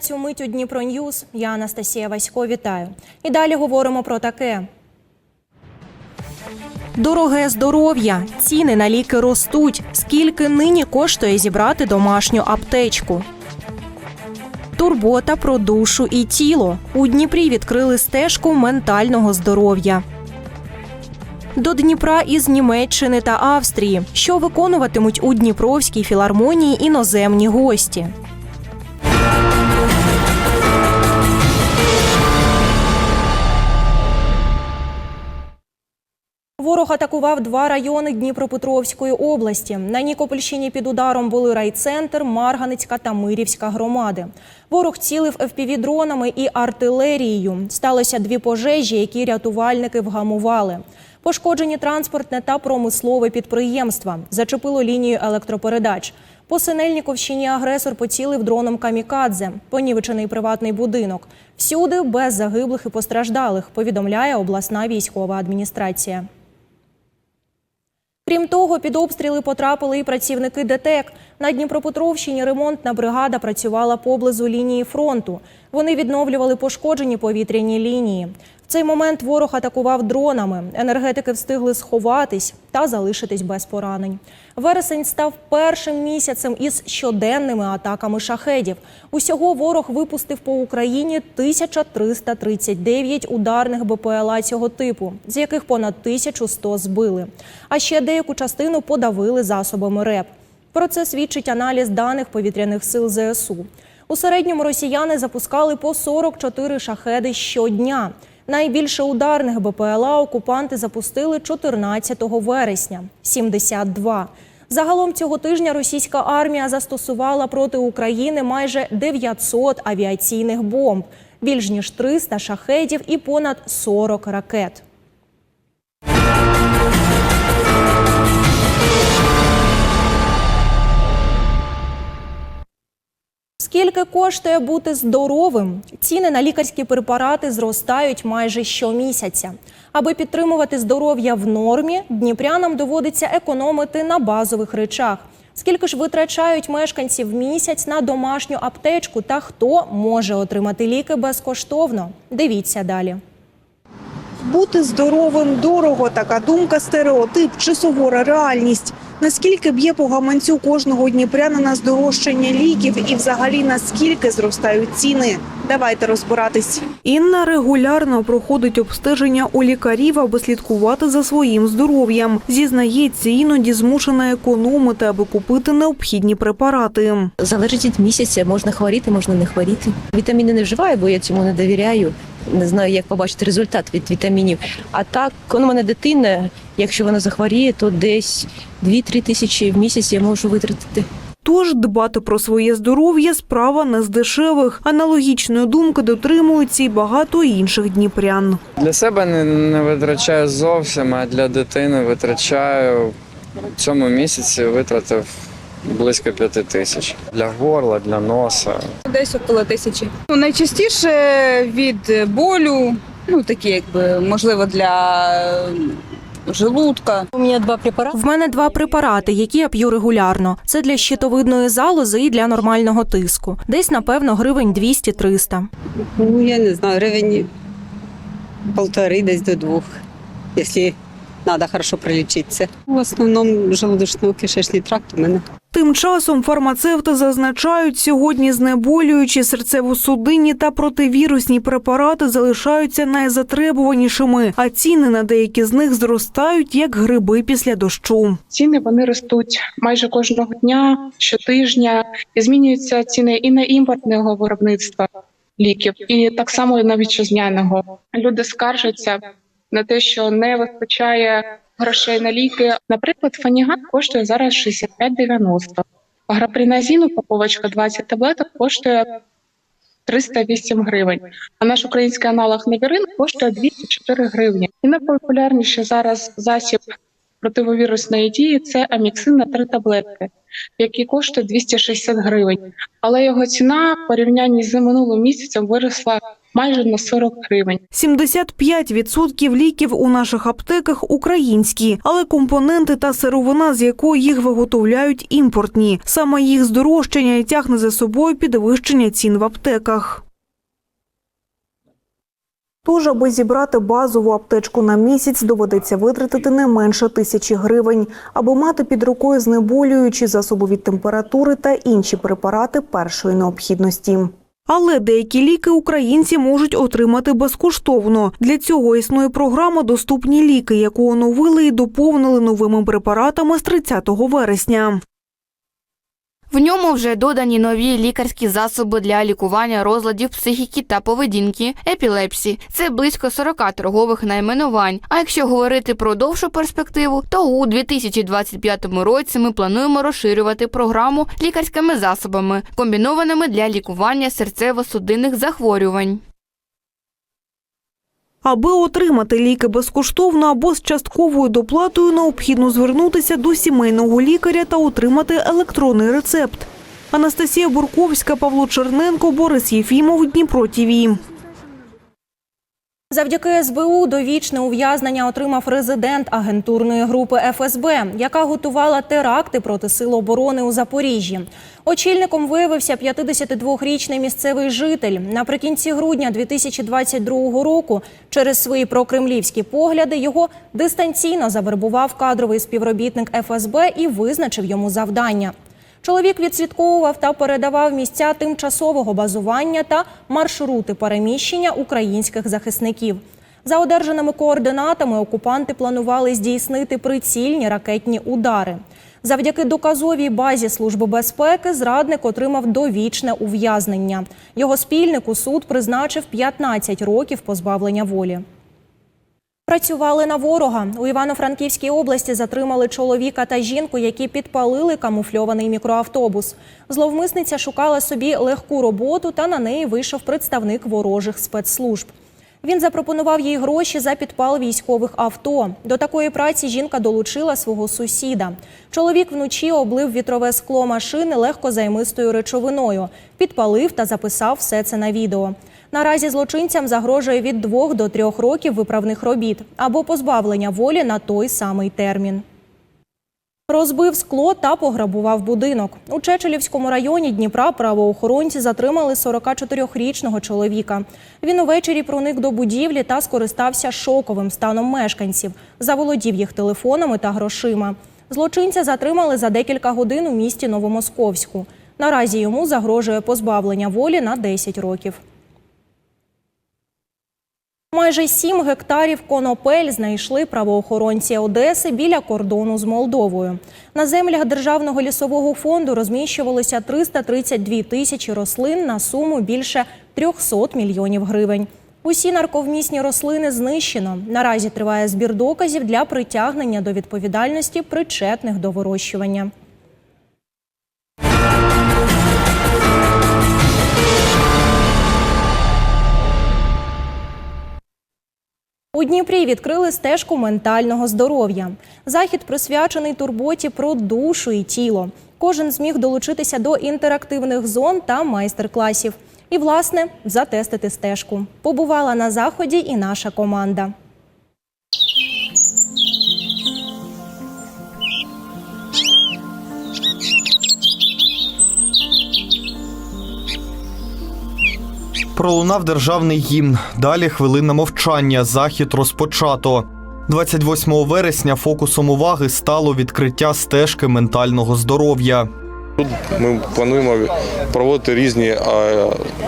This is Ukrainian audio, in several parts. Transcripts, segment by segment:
цю мить у Дніпро Ньюз. Я Анастасія Васько. Вітаю. І далі говоримо про таке. Дороге здоров'я. Ціни на ліки ростуть. Скільки нині коштує зібрати домашню аптечку? Турбота про душу і тіло. У Дніпрі відкрили стежку ментального здоров'я. До Дніпра із Німеччини та Австрії, що виконуватимуть у Дніпровській філармонії іноземні гості. Ворог атакував два райони Дніпропетровської області. На Нікопольщині під ударом були райцентр, Марганицька та Мирівська громади. Ворог цілив ФПВ-дронами і артилерією. Сталося дві пожежі, які рятувальники вгамували. Пошкоджені транспортне та промислове підприємства. Зачепило лінію електропередач. По Синельніковщині агресор поцілив дроном камікадзе, понівечений приватний будинок. Всюди без загиблих і постраждалих, повідомляє обласна військова адміністрація. Крім того, під обстріли потрапили і працівники ДТЕК. На Дніпропетровщині ремонтна бригада працювала поблизу лінії фронту. Вони відновлювали пошкоджені повітряні лінії. Цей момент ворог атакував дронами. Енергетики встигли сховатись та залишитись без поранень. Вересень став першим місяцем із щоденними атаками шахедів. Усього ворог випустив по Україні 1339 ударних БПЛА цього типу, з яких понад 1100 збили. А ще деяку частину подавили засобами РЕП. Про це свідчить аналіз даних повітряних сил ЗСУ. У середньому росіяни запускали по 44 шахеди щодня. Найбільше ударних БПЛА окупанти запустили 14 вересня 72. Загалом цього тижня російська армія застосувала проти України майже 900 авіаційних бомб, більш ніж 300 шахедів і понад 40 ракет. Скільки коштує бути здоровим? Ціни на лікарські препарати зростають майже щомісяця. Аби підтримувати здоров'я в нормі, дніпрянам доводиться економити на базових речах. Скільки ж витрачають мешканці в місяць на домашню аптечку та хто може отримати ліки безкоштовно? Дивіться далі. Бути здоровим дорого. Така думка стереотип чи сувора реальність. Наскільки б'є по гаманцю кожного дніпрянина здорожчання ліків і взагалі наскільки зростають ціни? Давайте розбиратись. Інна регулярно проходить обстеження у лікарів, аби слідкувати за своїм здоров'ям. Зізнається, іноді змушена економити, аби купити необхідні препарати. Залежить від місяця, можна хворіти, можна не хворіти. Вітаміни не вживаю, бо я цьому не довіряю. Не знаю, як побачити результат від вітамінів. А так, коли у мене дитина, якщо вона захворіє, то десь 2-3 тисячі в місяць я можу витратити. Тож дбати про своє здоров'я справа не з дешевих. Аналогічної думки дотримуються і багато інших дніпрян. Для себе не, не витрачаю зовсім, а для дитини витрачаю в цьому місяці витратив близько п'яти тисяч. Для горла, для носа. Десь около тисячі. Ну, найчастіше від болю, ну такі, якби можливо для е, желудка. У меня два препарата. В мене два препарати, які я п'ю регулярно. Це для щитовидної залози і для нормального тиску. Десь, напевно, гривень 200-300. Ну, я не знаю, гривень полтори десь до двох, якщо треба хорошо пролічитися. В основному желудочно-кишечний тракт у мене. Тим часом фармацевти зазначають, сьогодні знеболюючі серцево-судинні та противірусні препарати залишаються найзатребуванішими, а ціни на деякі з них зростають як гриби після дощу. Ціни вони ростуть майже кожного дня, щотижня, і змінюються ціни і на імпортного виробництва ліків, і так само на вітчизняного. Люди скаржаться на те, що не вистачає грошей на ліки. Наприклад, фанігат коштує зараз 65,90. Граприназін, упаковочка 20 таблеток коштує 308 гривень. А наш український аналог Невірин коштує 204 гривні. І найпопулярніший зараз засіб противовірусної дії це аміксин на три таблетки, який коштує 260 гривень. Але його ціна в порівнянні з минулим місяцем виросла майже на 40 гривень. 75% ліків у наших аптеках українські, але компоненти та сировина, з якої їх виготовляють, імпортні. Саме їх здорожчання і тягне за собою підвищення цін в аптеках. Тож, аби зібрати базову аптечку на місяць, доведеться витратити не менше тисячі гривень, аби мати під рукою знеболюючі засоби від температури та інші препарати першої необхідності. Але деякі ліки українці можуть отримати безкоштовно. Для цього існує програма Доступні ліки, яку оновили і доповнили новими препаратами з 30 вересня. В ньому вже додані нові лікарські засоби для лікування розладів психіки та поведінки, епілепсії. Це близько 40 торгових найменувань. А якщо говорити про довшу перспективу, то у 2025 році ми плануємо розширювати програму лікарськими засобами, комбінованими для лікування серцево-судинних захворювань. Аби отримати ліки безкоштовно або з частковою доплатою, необхідно звернутися до сімейного лікаря та отримати електронний рецепт. Анастасія Бурковська, Павло Черненко, Борис Єфімов, Дніпро ТІВІ. Завдяки СБУ довічне ув'язнення отримав резидент агентурної групи ФСБ, яка готувала теракти проти сил оборони у Запоріжжі. Очільником виявився 52-річний місцевий житель. Наприкінці грудня 2022 року через свої прокремлівські погляди його дистанційно завербував кадровий співробітник ФСБ і визначив йому завдання. Чоловік відслідковував та передавав місця тимчасового базування та маршрути переміщення українських захисників. За одержаними координатами окупанти планували здійснити прицільні ракетні удари. Завдяки доказовій базі Служби безпеки зрадник отримав довічне ув'язнення. Його спільнику суд призначив 15 років позбавлення волі. Працювали на ворога. У Івано-Франківській області затримали чоловіка та жінку, які підпалили камуфльований мікроавтобус. Зловмисниця шукала собі легку роботу, та на неї вийшов представник ворожих спецслужб. Він запропонував їй гроші за підпал військових авто. До такої праці жінка долучила свого сусіда. Чоловік вночі облив вітрове скло машини легкозаймистою речовиною, підпалив та записав все це на відео. Наразі злочинцям загрожує від двох до трьох років виправних робіт або позбавлення волі на той самий термін. Розбив скло та пограбував будинок. У Чечелівському районі Дніпра правоохоронці затримали 44-річного чоловіка. Він увечері проник до будівлі та скористався шоковим станом мешканців, заволодів їх телефонами та грошима. Злочинця затримали за декілька годин у місті Новомосковську. Наразі йому загрожує позбавлення волі на 10 років. Майже 7 гектарів конопель знайшли правоохоронці Одеси біля кордону з Молдовою. На землях Державного лісового фонду розміщувалося 332 тисячі рослин на суму більше 300 мільйонів гривень. Усі нарковмісні рослини знищено. Наразі триває збір доказів для притягнення до відповідальності причетних до вирощування. У Дніпрі відкрили стежку ментального здоров'я. Захід присвячений турботі про душу і тіло. Кожен зміг долучитися до інтерактивних зон та майстер-класів. І, власне, затестити стежку. Побувала на заході і наша команда. Пролунав державний гімн. Далі хвилина мовчання. Захід розпочато. 28 вересня фокусом уваги стало відкриття стежки ментального здоров'я. Тут ми плануємо проводити різні е,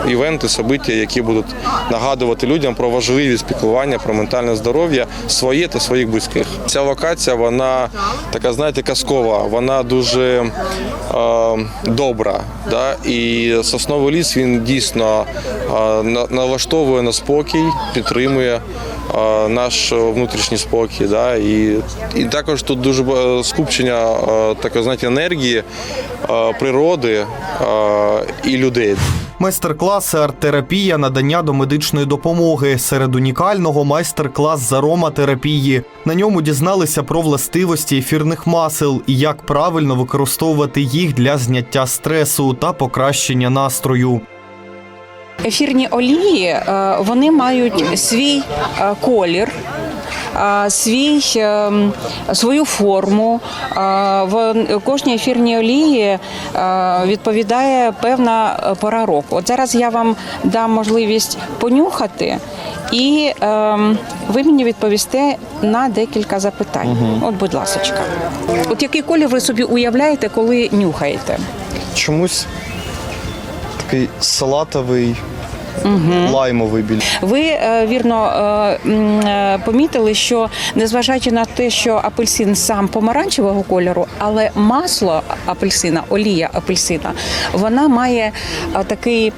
івенти, собиття, які будуть нагадувати людям про важливість піклування, про ментальне здоров'я своє та своїх близьких. Ця локація, вона така, знаєте, казкова, вона дуже е, добра. Да? І сосновий ліс він дійсно е, налаштовує на спокій, підтримує. е, Наш внутрішній спокій, да, і, і також тут дуже скупчення е, такої знаєте, енергії, природи е, і людей. Майстер-класи, арт-терапія, надання до медичної допомоги. Серед унікального майстер-клас з ароматерапії. На ньому дізналися про властивості ефірних масел і як правильно використовувати їх для зняття стресу та покращення настрою. Ефірні олії е, вони мають свій е, колір. е, Свій свою форму в кожній ефірній олії відповідає певна пора року. От зараз я вам дам можливість понюхати, і ви мені відповісте на декілька запитань. От, будь ласка, от який колір ви собі уявляєте, коли нюхаєте? Чомусь такий салатовий, лаймовий біль. Ви е, вірно е, е, помітили, що незважаючи на те, що апельсин сам помаранчевого кольору, але масло апельсина, олія апельсина, вона має такий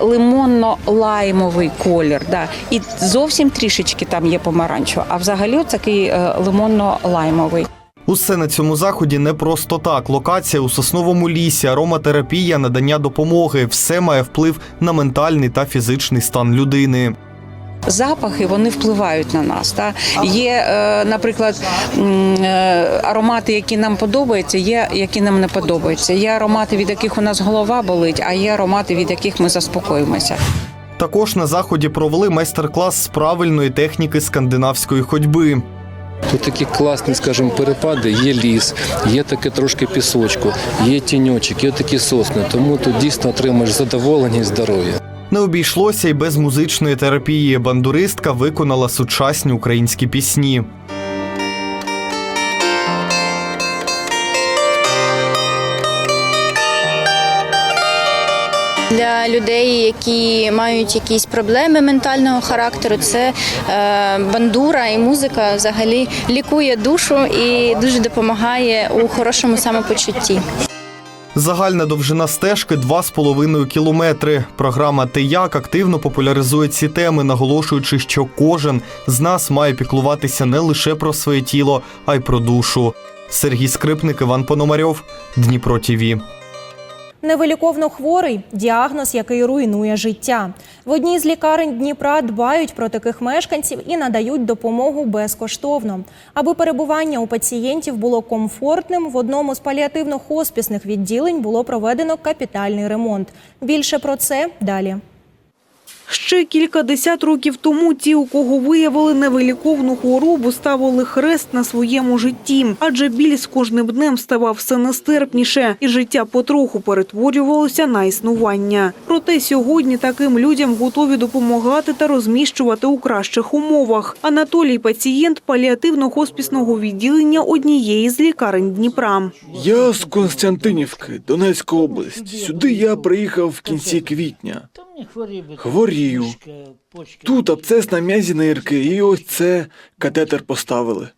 лимонно-лаймовий колір. Да. І зовсім трішечки там є помаранчево, а взагалі такий лимонно-лаймовий. Усе на цьому заході не просто так. Локація у сосновому лісі, ароматерапія, надання допомоги все має вплив на ментальний та фізичний стан людини. Запахи вони впливають на нас. Та є, е, наприклад, е, аромати, які нам подобаються, є які нам не подобаються. Є аромати, від яких у нас голова болить, а є аромати, від яких ми заспокоїмося. Також на заході провели майстер-клас з правильної техніки скандинавської ходьби. Тут такі класні, скажімо, перепади. Є ліс, є таке трошки пісочку, є тіньочок, є такі сосни. Тому тут дійсно отримаєш задоволення і здоров'я. Не обійшлося й без музичної терапії. Бандуристка виконала сучасні українські пісні. Для людей, які мають якісь проблеми ментального характеру, це е, бандура і музика взагалі лікує душу і дуже допомагає у хорошому самопочутті. Загальна довжина стежки 2,5 кілометри. Програма «Ти як» активно популяризує ці теми, наголошуючи, що кожен з нас має піклуватися не лише про своє тіло, а й про душу. Сергій Скрипник, Іван Пономарьов, Дніпро ТІВІ. Невиліковно хворий діагноз, який руйнує життя. В одній з лікарень Дніпра дбають про таких мешканців і надають допомогу безкоштовно. Аби перебування у пацієнтів було комфортним, в одному з паліативно-хоспісних відділень було проведено капітальний ремонт. Більше про це далі. Ще кілька десят років тому ті, у кого виявили невиліковну хворобу, ставили хрест на своєму житті, адже біль з кожним днем ставав все нестерпніше, і життя потроху перетворювалося на існування. Проте сьогодні таким людям готові допомагати та розміщувати у кращих умовах. Анатолій пацієнт паліативно-хоспісного відділення однієї з лікарень Дніпра. Я з Константинівки, Донецька область. Сюди я приїхав в кінці квітня. Хворію. Тут абцес на м'язі нирки, і ось це катетер поставили.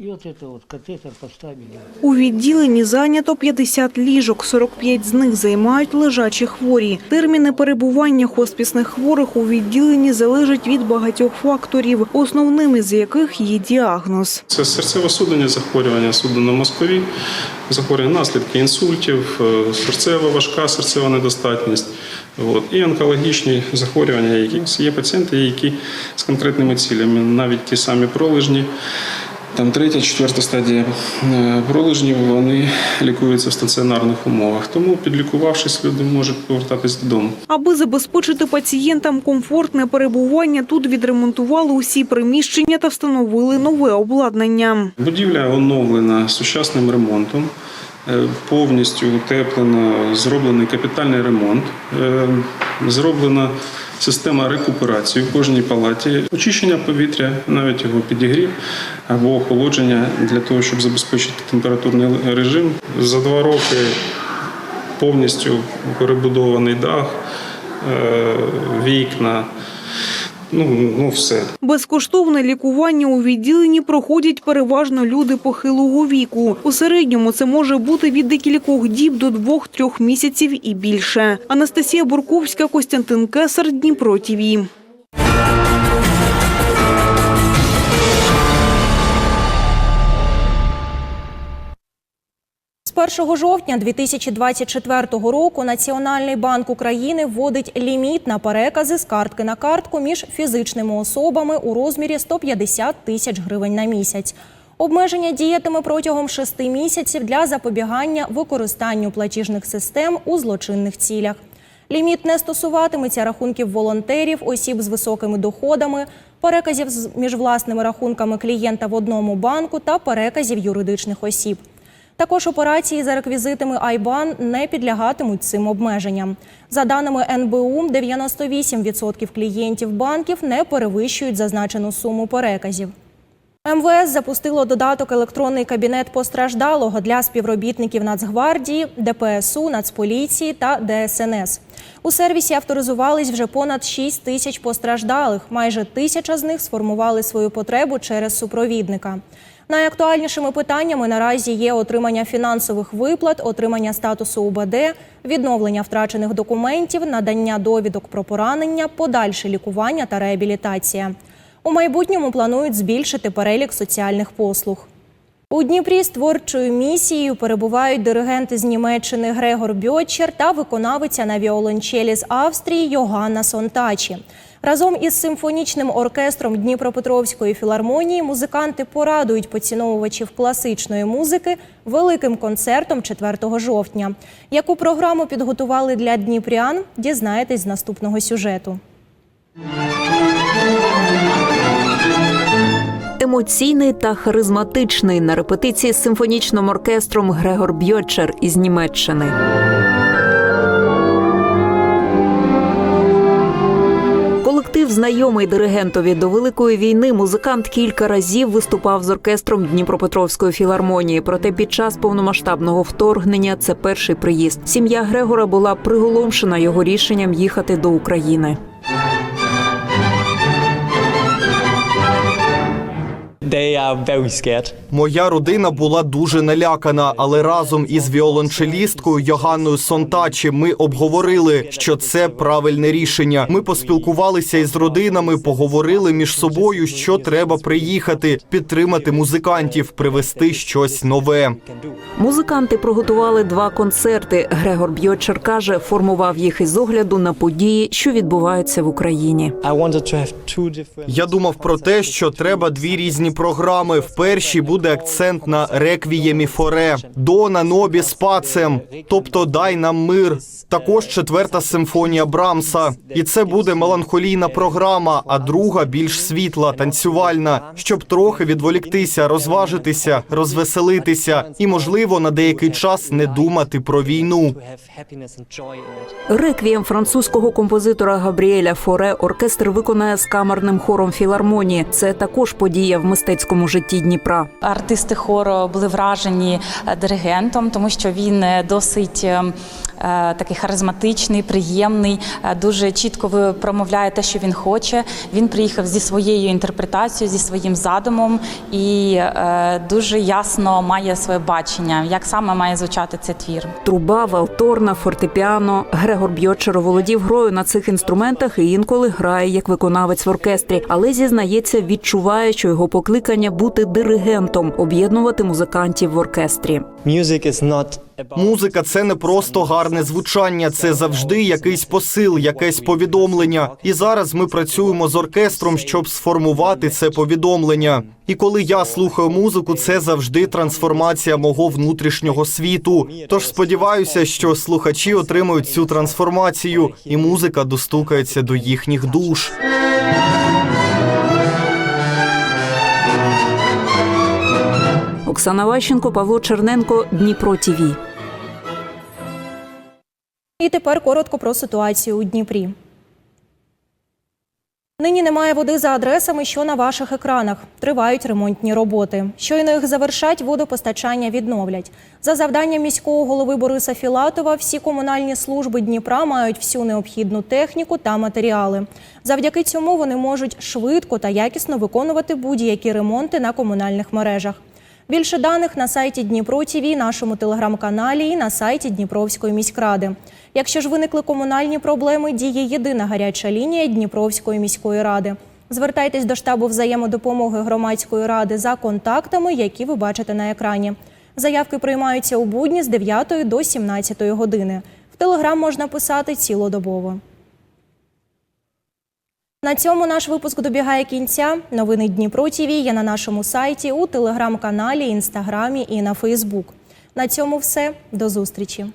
И вот катетер поставили. У відділенні зайнято 50 ліжок, 45 з них займають лежачі хворі. Терміни перебування хоспісних хворих у відділенні залежать від багатьох факторів, основними з яких є діагноз. Це серцево-судинні захворювання, судинно-мозкові захворювання, наслідки інсультів, е, серцева важка серцева недостатність. От. І онкологічні захворювання, які є пацієнти, які з конкретними цілями, навіть ті самі пролежні. Там третя, четверта стадія е, пролежнів, вони лікуються в стаціонарних умовах. Тому, підлікувавшись, люди можуть повертатись додому. Аби забезпечити пацієнтам комфортне перебування, тут відремонтували усі приміщення та встановили нове обладнання. Будівля оновлена сучасним ремонтом, повністю утеплена, зроблений капітальний ремонт, е, зроблена система рекуперації в кожній палаті, очищення повітря, навіть його підігрів або охолодження для того, щоб забезпечити температурний режим. За два роки повністю перебудований дах, е, вікна. Ну, ну все. Безкоштовне лікування у відділенні проходять переважно люди похилого віку. У середньому це може бути від декількох діб до двох-трьох місяців і більше. Анастасія Бурковська, Костянтин Кесар, Дніпро ТІВІ. 1 жовтня 2024 року Національний банк України вводить ліміт на перекази з картки на картку між фізичними особами у розмірі 150 тисяч гривень на місяць. Обмеження діятиме протягом шести місяців для запобігання використанню платіжних систем у злочинних цілях. Ліміт не стосуватиметься рахунків волонтерів, осіб з високими доходами, переказів між власними рахунками клієнта в одному банку та переказів юридичних осіб. Також операції за реквізитами IBAN не підлягатимуть цим обмеженням. За даними НБУ, 98% клієнтів банків не перевищують зазначену суму переказів. МВС запустило додаток електронний кабінет постраждалого для співробітників Нацгвардії, ДПСУ, Нацполіції та ДСНС. У сервісі авторизувались вже понад 6 тисяч постраждалих. Майже тисяча з них сформували свою потребу через супровідника. Найактуальнішими питаннями наразі є отримання фінансових виплат, отримання статусу УБД, відновлення втрачених документів, надання довідок про поранення, подальше лікування та реабілітація. У майбутньому планують збільшити перелік соціальних послуг. У Дніпрі з творчою місією перебувають диригенти з Німеччини Грегор Бьотчер та виконавиця на віолончелі з Австрії Йоганна Сонтачі. Разом із симфонічним оркестром Дніпропетровської філармонії музиканти порадують поціновувачів класичної музики великим концертом 4 жовтня. Яку програму підготували для дніпрян, дізнаєтесь з наступного сюжету. Емоційний та харизматичний на репетиції з симфонічним оркестром Грегор Бьотчер із Німеччини. Знайомий диригентові до великої війни. Музикант кілька разів виступав з оркестром Дніпропетровської філармонії. Проте під час повномасштабного вторгнення це перший приїзд. Сім'я Грегора була приголомшена його рішенням їхати до України. They are very scared. Моя родина була дуже налякана, але разом із віолончелісткою Йоганною Сонтачі ми обговорили, що це правильне рішення. Ми поспілкувалися із родинами, поговорили між собою, що треба приїхати, підтримати музикантів, привезти щось нове. Музиканти приготували два концерти. Грегор Бьотчер каже, формував їх із огляду на події, що відбуваються в Україні. I wanted to have two different. Я думав про те, що треба дві різні програми. В першій буде акцент на реквіємі форе, дона нобі з пацем, тобто дай нам мир. Також четверта симфонія Брамса. І це буде меланхолійна програма, а друга більш світла, танцювальна, щоб трохи відволіктися, розважитися, розвеселитися і, можливо, на деякий час не думати про війну. Реквієм французького композитора Габріеля Форе оркестр виконає з камерним хором філармонії. Це також подія в мистецькому житті Дніпра. Артисти хору були вражені е, диригентом, тому що він е, досить е, такий харизматичний, приємний, дуже чітко промовляє те, що він хоче. Він приїхав зі своєю інтерпретацією, зі своїм задумом і дуже ясно має своє бачення, як саме має звучати цей твір. Труба, валторна, фортепіано. Грегор Бьотчер володів грою на цих інструментах і інколи грає як виконавець в оркестрі, але зізнається, відчуває, що його покликання бути диригентом, об'єднувати музикантів в оркестрі. Музика це не просто гарне звучання, це завжди якийсь посил, якесь повідомлення. І зараз ми працюємо з оркестром, щоб сформувати це повідомлення. І коли я слухаю музику, це завжди трансформація мого внутрішнього світу. Тож сподіваюся, що слухачі отримують цю трансформацію, і музика достукається до їхніх душ. Оксана Ващенко, Павло Черненко, Дніпро ТІВІ. І тепер коротко про ситуацію у Дніпрі. Нині немає води за адресами, що на ваших екранах. Тривають ремонтні роботи. Щойно їх завершать, водопостачання відновлять. За завданням міського голови Бориса Філатова, всі комунальні служби Дніпра мають всю необхідну техніку та матеріали. Завдяки цьому вони можуть швидко та якісно виконувати будь-які ремонти на комунальних мережах. Більше даних на сайті Дніпро ТІВІ, нашому телеграм-каналі і на сайті Дніпровської міськради. Якщо ж виникли комунальні проблеми, діє єдина гаряча лінія Дніпровської міської ради. Звертайтесь до штабу взаємодопомоги громадської ради за контактами, які ви бачите на екрані. Заявки приймаються у будні з 9 до 17 години. В телеграм можна писати цілодобово. На цьому наш випуск добігає кінця. Новини Дніпро ТВ є на нашому сайті, у телеграм-каналі, інстаграмі і на Фейсбук. На цьому все. До зустрічі.